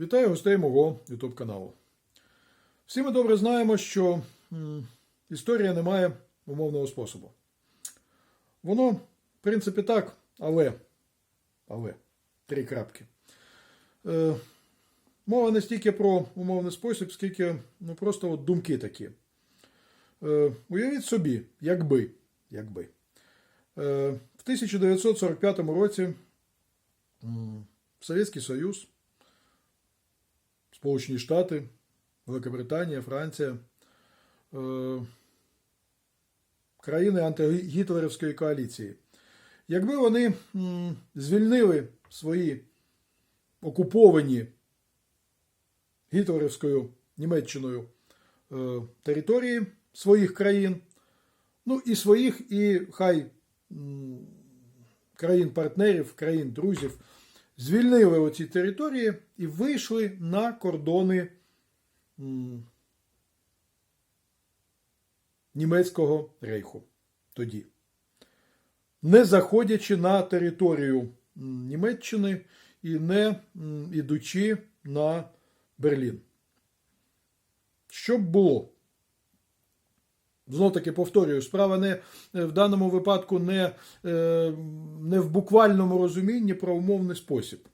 Вітаю гостей мого YouTube каналу. Всі ми добре знаємо, що історія не має умовного способу. Воно, в принципі, так, але, але, три крапки. Е, мова не стільки про умовний спосіб, скільки ну, просто от думки такі. Е, уявіть собі, якби, якби. Е, в 1945 році Совєтський Союз Сполучені Штати, Великобританія, Франція, е, країни антигітлерівської коаліції. Якби вони звільнили свої окуповані гітлерівською Німеччиною е, території своїх країн, ну і своїх, і хай країн-партнерів, країн-друзів, звільнили оці території і вийшли на кордони німецького рейху тоді. Не заходячи на територію Німеччини і не ідучи на Берлін. Що б було? Знов таки повторюю, справа не е, в даному випадку не, е, не в буквальному розумінні про умовний спосіб.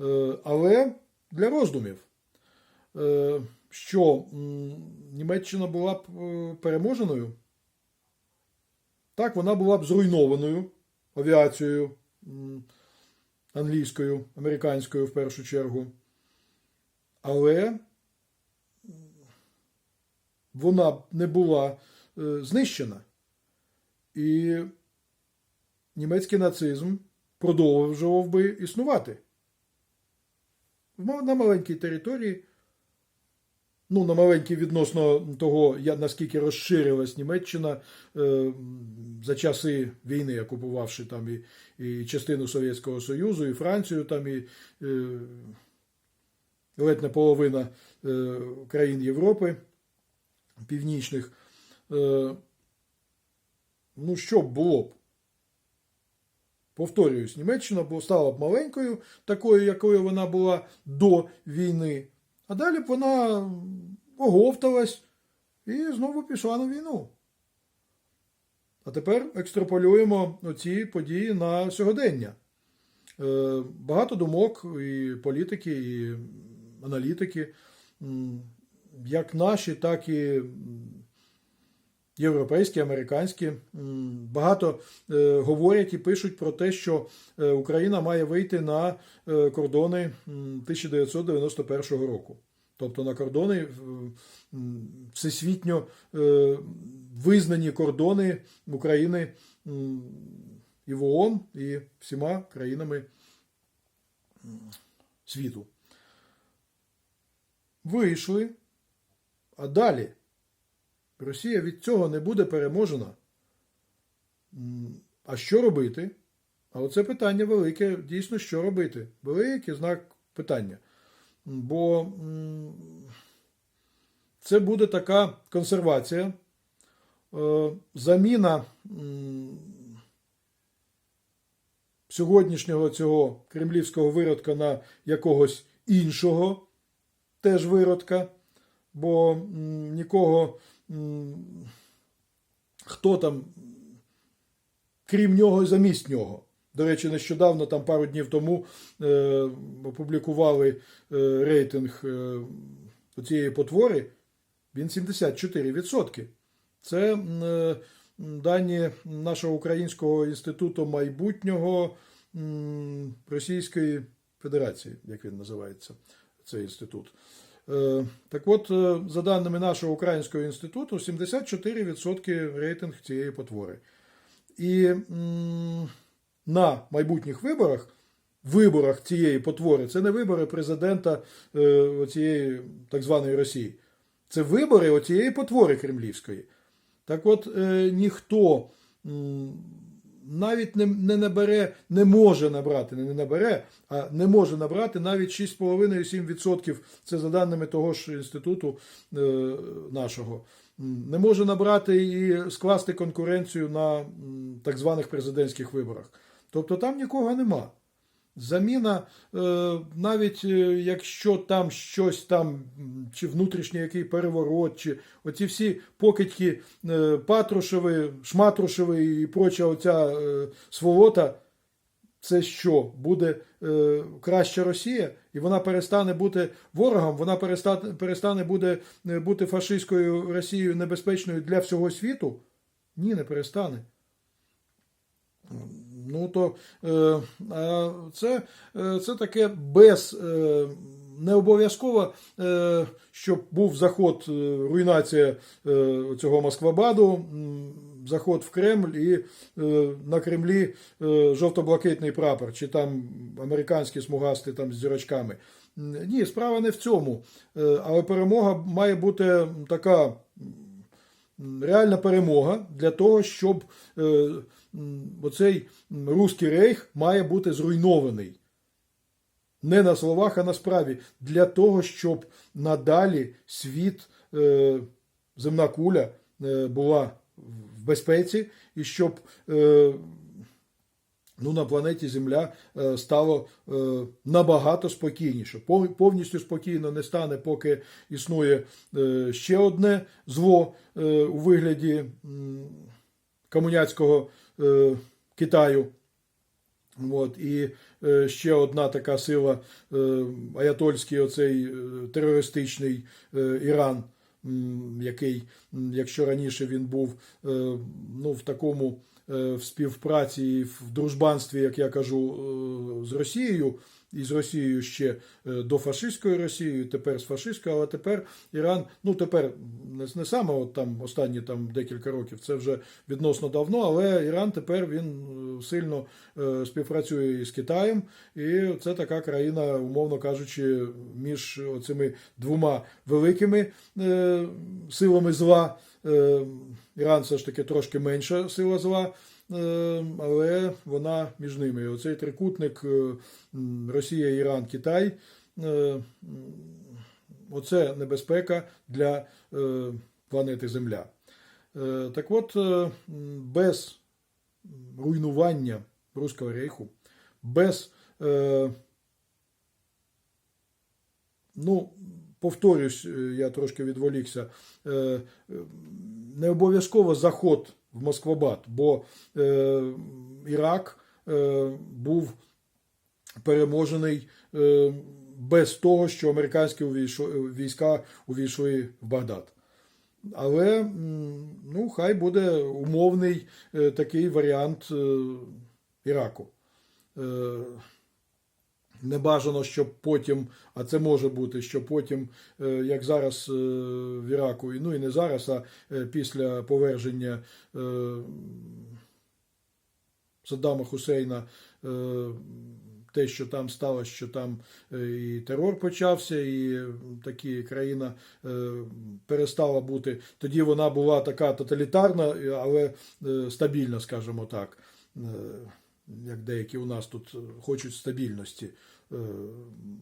Е, Але для роздумів, що Німеччина була б переможеною, так, вона була б зруйнованою авіацією англійською, американською в першу чергу. Але вона не була е, знищена. І німецький нацизм продовжував би існувати. На маленькій території, ну, на маленькій відносно того, наскільки розширилась Німеччина е, за часи війни, окупувавши там і, і частину Совєтського Союзу, і Францію, там і е, ледь не половина країн Європи північних. Е, ну, що було б? Повторююсь, Німеччина стала б маленькою, такою, якою вона була до війни, а далі б вона оговталась і знову пішла на війну. А тепер екстраполюємо ці події на сьогодення. Е, Багато думок і політики, і аналітики, як наші, так і європейські, американські, багато е, говорять і пишуть про те, що е, Україна має вийти на е, кордони 1991 року. Тобто на кордони всесвітньо визнані кордони України і в ООН, і всіма країнами світу. Вийшли, а далі Росія від цього не буде переможена. А що робити? А оце питання велике, дійсно, що робити? Великий знак питання. Бо це буде така консервація, е, заміна сьогоднішнього цього кремлівського виродка на якогось іншого теж виродка, бо нікого, хто там, крім нього і замість нього. До речі, нещодавно, там пару днів тому, е, опублікували е, рейтинг е, цієї потвори. Він 74%. Це дані нашого Українського інституту майбутнього Російської Федерації, як він називається, цей інститут. Е, Так от, е, за даними нашого Українського інституту, 74% рейтинг цієї потвори. І на майбутніх виборах, виборах цієї потвори, це не вибори президента е, цієї так званої Росії. Це вибори оцієї потвори кремлівської. Так от ніхто навіть не, не набере, не може набрати, не набере, а не може набрати навіть 6,5-7%. Це за даними того ж інституту е, нашого. Не може набрати і скласти конкуренцію на так званих президентських виборах. Тобто там нікого нема. Заміна, е, навіть е, якщо там щось там, чи внутрішній який переворот, чи оці всі покидьки е, Патрушеви, Шматрушеви і проча оця сволота, це що? Буде краща Росія, і вона перестане бути ворогом, вона перестане, перестане буде, бути фашистською Росією небезпечною для всього світу? Ні, не перестане. Ну то е, це, е, це таке без е, не обов'язково, щоб був заход, руйнація цього Москвабаду, заход в Кремль і на Кремлі жовто-блакитний прапор, чи там американські смугасти там з зірочками. Ні, справа не в цьому. Але перемога має бути така реальна перемога для того, щоб е, оцей руський рейх має бути зруйнований. Не на словах, а на справі. Для того, щоб надалі світ, е, земна куля е, була в безпеці, і щоб ну, на планеті Земля е, стало е, набагато спокійніше. Повністю спокійно не стане, поки існує е, ще одне зло у вигляді комуняцького Китаю. От, і ще одна така сила аятольський, оцей терористичний Іран, який, якщо раніше він був ну, в такому в співпраці в дружбанстві, як я кажу, е, з Росією, і з Росією ще е, до фашистської Росії, тепер з фашистською, але тепер Іран, ну тепер не, саме от там останні там декілька років, це вже відносно давно, але Іран тепер він е, сильно е, співпрацює із Китаєм, і це така країна, умовно кажучи, між цими двома великими силами зла. Іран все ж таки трошки менша сила зла. Е, але вона між ними. Оцей трикутник е, Росія, Іран, Китай. е, Оце небезпека для планети Земля. Так от, без руйнування Руського рейху, без, ну, повторюсь, я трошки відволікся, не обов'язково заход в Москвабад, бо е, Ірак е, був переможений е, без того, що американські війська увійшли в Багдад. Але ну, хай буде умовний е, такий варіант е, Іраку. Е, Не бажано, щоб потім, а це може бути, що потім, е, як зараз е, в Іраку, ну і не зараз, а е, після поверження Саддама Хусейна, те, що там сталося, що там і терор почався, і такі країна перестала бути. Тоді вона була така тоталітарна, але стабільна, скажімо так. Як деякі у нас тут хочуть стабільності. Е,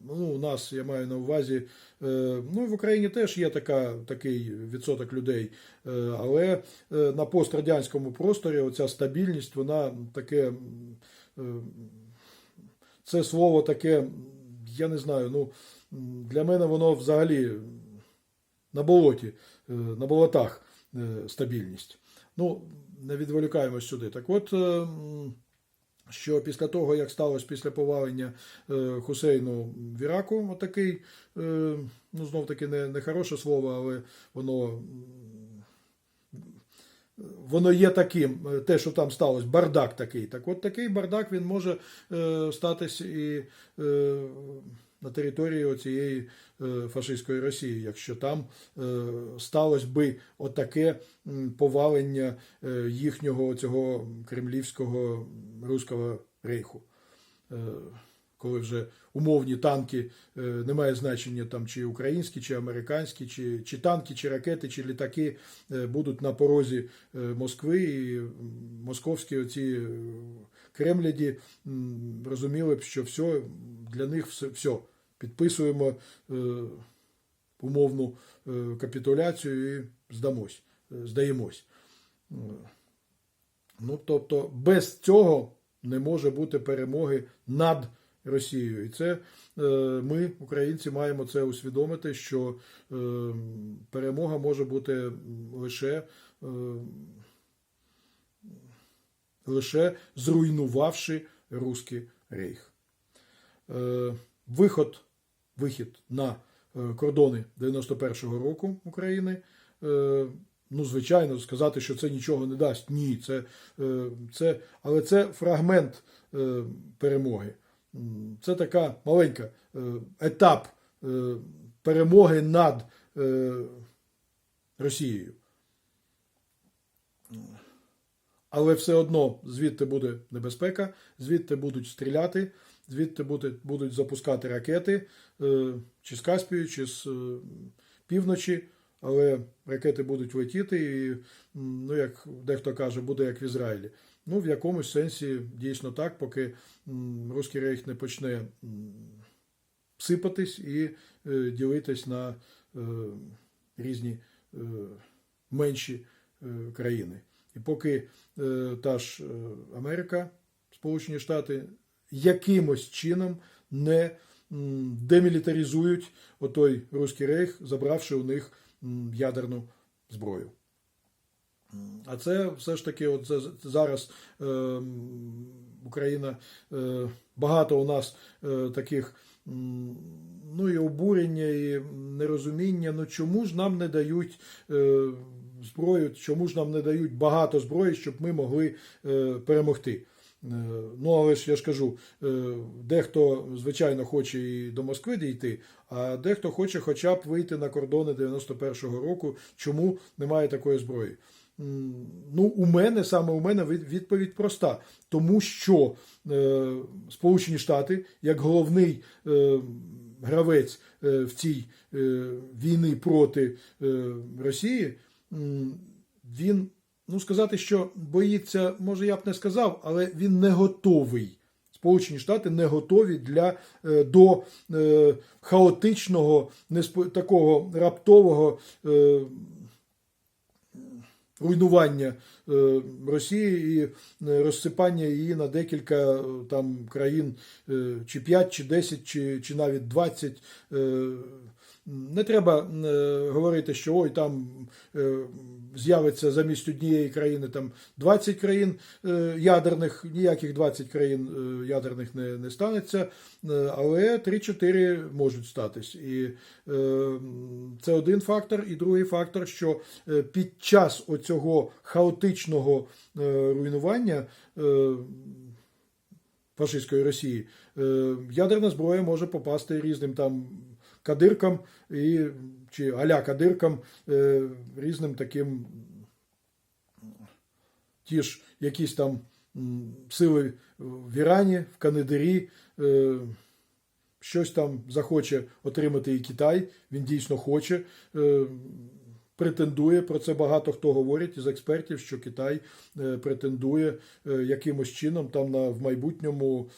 Ну, у нас я маю на увазі. е, Ну, в Україні теж є така, такий відсоток людей, е, але на пострадянському просторі оця стабільність, вона таке. Це слово таке, я не знаю, ну для мене воно взагалі на болоті, на болотах стабільність. Ну, не відволікаємось сюди. Так от, що після того, як сталося після повалення е, Хусейну в Іраку, отакий, е, ну знов таки не, не хороше слово, але воно. Воно є таким, е, те, що там сталося, бардак такий. Так от такий бардак він може е, статись і е, на території цієї е, фашистської Росії, якщо там е, сталося би отаке повалення е, їхнього цього кремлівського руського рейху. Коли вже умовні танки, е, немає значення там чи українські, чи американські, чи, чи танки, чи ракети, чи літаки будуть на порозі Москви, і московські оці кремляді розуміли б, що все для них все, все підписуємо е, умовну е, капітуляцію і здамось, е, здаємось. Ну, тобто, без цього не може бути перемоги над Росією. І це ми, українці, маємо це усвідомити, що перемога може бути лише, лише зруйнувавши Руський рейх. Виход, вихід на е, кордони 91-го року України. е, Ну, звичайно, сказати, що це нічого не дасть. Ні, це, е, це, але це фрагмент перемоги. Це така маленька етап перемоги над Росією. Але все одно звідти буде небезпека, звідти будуть стріляти, звідти будуть запускати ракети е, чи з Каспію, чи з е, півночі, але ракети будуть летіти, і, ну, як дехто каже, буде як в Ізраїлі. Ну, в якомусь сенсі дійсно так, поки Руський рейх не почне сипатись і е, ділитись на різні менші країни. І поки та ж Америка, Сполучені Штати якимось чином не демілітаризують отой Руський рейх, забравши у них ядерну зброю. А це все ж таки, от зараз е, Україна е, багато у нас е, таких ну і обурення, і нерозуміння. Ну чому ж нам не дають е, зброю, чому ж нам не дають багато зброї, щоб ми могли е, перемогти? Е, Ну, але ж я ж кажу, е, дехто, звичайно, хоче і до Москви дійти, а дехто хоче хоча б вийти на кордони 91-го року. Чому немає такої зброї? Ну, у мене саме у мене відповідь проста. Тому що е, Сполучені Штати, як головний е, гравець е, в цій е, війни проти е, Росії, він, ну сказати, що боїться, може я б не сказав, але він не готовий. Сполучені Штати не готові для, е, до е, хаотичного, неспо- такого раптового е, руйнування е, Росії і е, розсипання її на декілька е, там країн, е, чи 5, чи 10, чи, чи навіть 20. Е, Не треба е, говорити, що ой, там е, з'явиться замість однієї країни там 20 країн е, ядерних, ніяких 20 країн ядерних не, не станеться, але 3-4 можуть статись. І це один фактор. І другий фактор, що під час оцього хаотичного руйнування. Фашистської Росії ядерна зброя може попасти різним там кадиркам і чи аля кадиркам е, різним таким ті ж якісь там сили в Ірані, в Канедирі, е, щось там захоче отримати і Китай. Він дійсно хоче. Е, Претендує про це багато хто говорить із експертів, що Китай претендує якимось чином там на в майбутньому,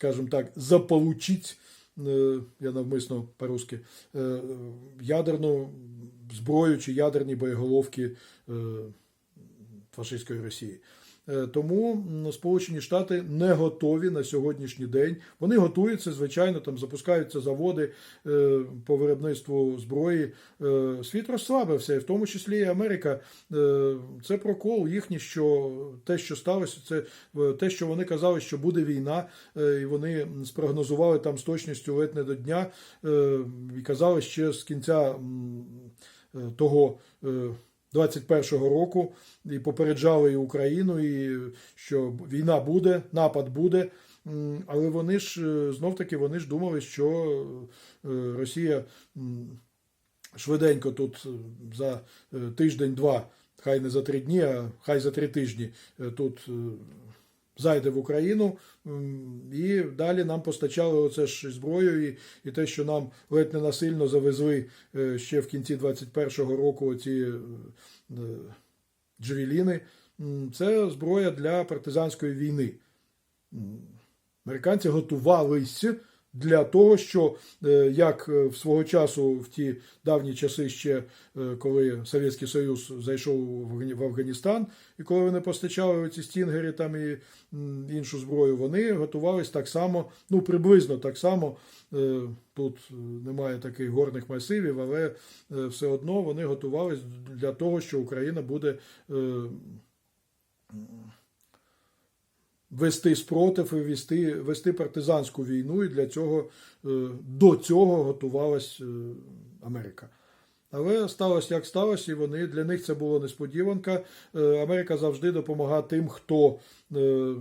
скажімо так, заполучить, е, я навмисно по-русски, е, ядерну зброю чи ядерні боєголовки е, фашистської Росії. Е, Тому Сполучені Штати не готові на сьогоднішній день. Вони готуються, звичайно, там запускаються заводи е, по виробництву зброї. Е, Світ розслабився, і в тому числі і Америка. Це прокол їхній, що те, що сталося, це те, що вони казали, що буде війна, і вони спрогнозували там з точністю ледь не до дня, і казали ще з кінця того. Е, 21-го року і попереджали і Україну, і що війна буде, напад буде. Але вони ж знов таки вони ж думали, що е, Росія швиденько тут е, за е, тиждень-два, хай не за три дні, а хай за три тижні е, тут е, зайде в Україну. І далі нам постачали оце ж зброю, і, і те, що нам ледь не насильно завезли е, ще в кінці 21-го року оці е, е, джевеліни. Це зброя для партизанської війни. Американці готувалися для того, що е, як е, в свого часу, в ті давні часи, ще е, коли Совєтський Союз зайшов в Афгані- в Афганістан, і коли вони постачали ці стінгери там і іншу зброю, вони готувались так само, ну приблизно так само. Тут немає таких горних масивів, але все одно вони готувались для того, що Україна буде вести спротив і вести, вести партизанську війну, і для цього е, до цього готувалась е, Америка. Але сталося як сталося, і вони для них це було несподіванка. Е, Америка завжди допомагає тим, хто, е,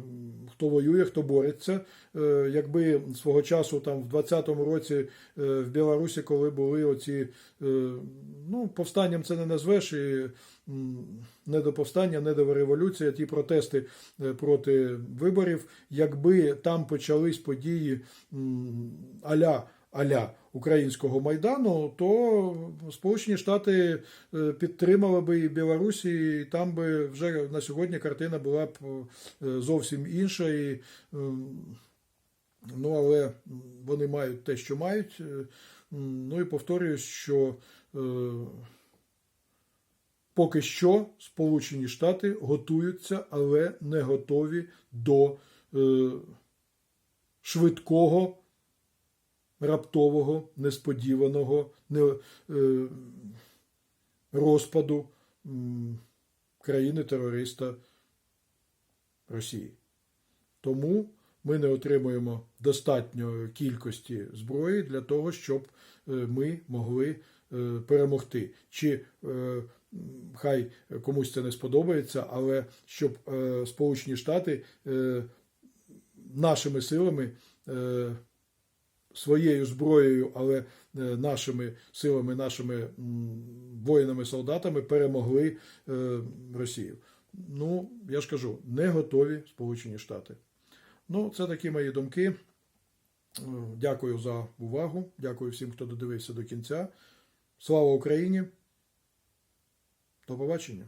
хто воює, хто бореться. Е, Якби свого часу, там в 20-му році в Білорусі, коли були оці, ну, повстанням це не назвеш, і не до повстання, не до революції, ті протести проти виборів, якби там почались події аля аля українського майдану, то Сполучені Штати е, підтримали би і Білорусі, і там би вже на сьогодні картина була б е, зовсім інша. І, ем, ну, але вони мають те, що мають. Е, Ну і повторюю, що поки що Сполучені Штати готуються, але не готові до швидкого раптового, несподіваного не, е, розпаду країни-терориста Росії. Тому ми не отримуємо достатньої кількості зброї для того, щоб е, ми могли е, перемогти. Чи е, хай комусь це не сподобається, але щоб Сполучені Штати нашими силами. Своєю зброєю, але е, нашими силами, нашими воїнами, солдатами перемогли е, Росію. Ну, я ж кажу, не готові Сполучені Штати. Ну, це такі мої думки. Е, Дякую за увагу. Дякую всім, хто додивився до кінця. Слава Україні! До побачення!